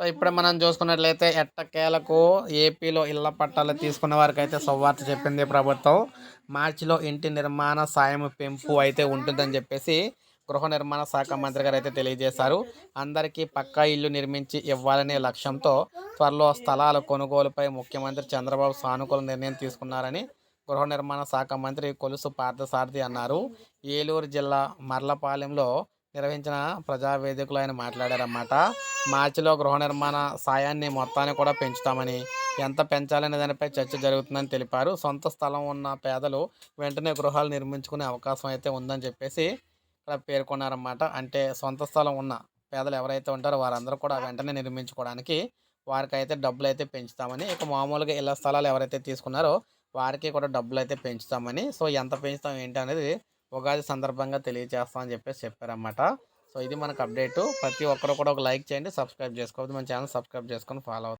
So ఇప్పుడు మనం చూసుకున్నట్లయితే ఎట్టకేలకు ఏపీలో ఇళ్ళ పట్టాలు తీసుకున్న వారికి అయితే సువార్త చెప్పింది ప్రభుత్వం. మార్చిలో ఇంటి నిర్మాణ సాయం పెంపు అయితే ఉంటుందని చెప్పేసి గృహ నిర్మాణ శాఖ మంత్రి గారు అయితే తెలియజేశారు. అందరికీ పక్కా ఇల్లు నిర్మించి ఇవ్వాలనే లక్ష్యంతో త్వరలో స్థలాల కొనుగోలుపై ముఖ్యమంత్రి చంద్రబాబు సానుకూల నిర్ణయం తీసుకున్నారని గృహ నిర్మాణ శాఖ మంత్రి కొలుసు పార్థసారథి అన్నారు. ఏలూరు జిల్లా మర్లపాలెంలో నిర్వహించిన ప్రజావేదికలో ఆయన మాట్లాడారన్నమాట. మార్చిలో గృహ నిర్మాణ సాయాన్ని మొత్తాన్ని కూడా పెంచుతామని ఎంత పెంచాలనే దానిపై చర్చ జరుగుతుందని తెలిపారు. సొంత స్థలం ఉన్న పేదలు వెంటనే గృహాలు నిర్మించుకునే అవకాశం అయితే ఉందని చెప్పేసి ఇక్కడ పేర్కొన్నారన్నమాట. అంటే సొంత స్థలం ఉన్న పేదలు ఎవరైతే ఉంటారో వారందరూ కూడా వెంటనే నిర్మించుకోవడానికి వారికి అయితే డబ్బులు అయితే పెంచుతామని ఇక మామూలుగా ఇళ్ళ స్థలాలు ఎవరైతే తీసుకున్నారో వారికి కూడా డబ్బులు అయితే పెంచుతామని. సో ఎంత పెంచుతాం ఏంటి అనేది ఉగాది సందర్భంగా తెలియజేస్తామని చెప్పేసి చెప్పారన్నమాట. సో ఇది మనకు అప్డేట్. ప్రతి ఒక్కరు కూడా ఒక లైక్ చేయండి సబ్స్క్రైబ్ చేసుకోవద్దు. మన ఛానల్ సబ్స్క్రైబ్ చేసుకొని ఫాలో అవుతుంది